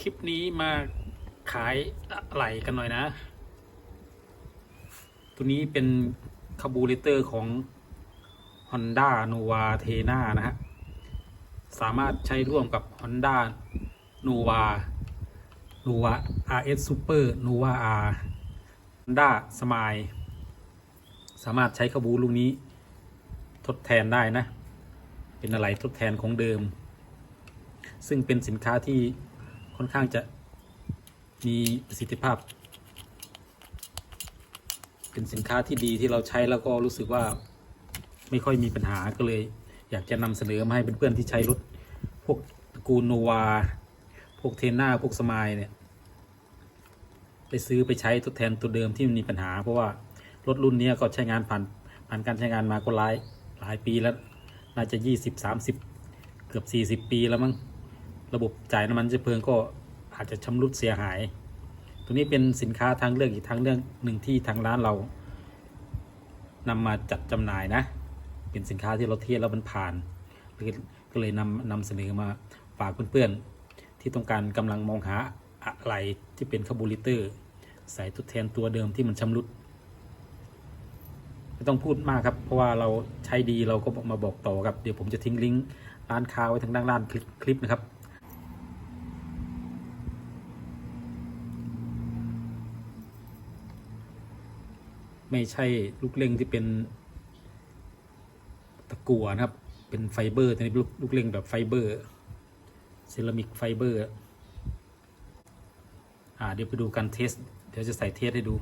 คลิปนี้มาขายอะไรกันหน่อยนะ ตัวนี้เป็นคาบูเรเตอร์ของ Honda Nova t e n a นะฮะ สามารถใช้ร่วมกับ Honda Nova Nova RS Super Nova R Honda Smile สามารถใช้คาบูลูกนี้ทดแทนได้นะ เป็นอะไรทดแทนของเดิม ซึ่งเป็นสินค้าที่ ค่อนข้างจะมีประสิทธิภาพ เป็นสินค้าที่ดีที่เราใช้แล้วก็รู้สึกว่าไม่ค่อยมีปัญหาก็เลย อยากจะนำเสนอมาให้เพื่อนๆที่ใช้รถพวกตระกูลโนวา พวกเทน่าพวกสมายเนี่ยไปซื้อไปใช้ทดแทนตัวเดิมที่มันมีปัญหา เพราะว่ารถรุ่นนี้ก็ใช้งานผ่านผ่านการใช้งานมาก็หลายหลายปีแล้ว น่าจะยี่สิบสามสิบเกือบสี่สิบปีแล้วมั้ง ระบบจ่ายน้ำมันเชื้อเพลิงก็อาจจะชำรุดเสียหาย ตัวนี้เป็นสินค้าทางเลือกอีกทางเรื่องหนึ่งที่ทางร้านเรานำมาจัดจำหน่ายนะ เป็นสินค้าที่เราเทียบแล้วมันผ่านก็เลยนำนำเสนอมาฝากเพื่อนๆ ที่ต้องการกำลังมองหาอะไรที่เป็นคาร์บูเรเตอร์ใส่ทดแทนตัวเดิมที่มันชำรุดไม่ต้องพูดมากครับ เพราะว่าเราใช้ดีเราก็มาบอกต่อครับ เดี๋ยวผมจะทิ้งลิงก์ร้านค้าไว้ทางด้านล่างคลิปนะครับ ไม่ใช่ลูกเล่งที่เป็นตะกั่วนะครับ เป็นไฟเบอร์ตัวนี้ลูกเล่งแบบไฟเบอร์เซรามิกไฟเบอร์อ่าเดี๋ยวไปดูการเทส เดี๋ยวจะใส่เทสให้ดู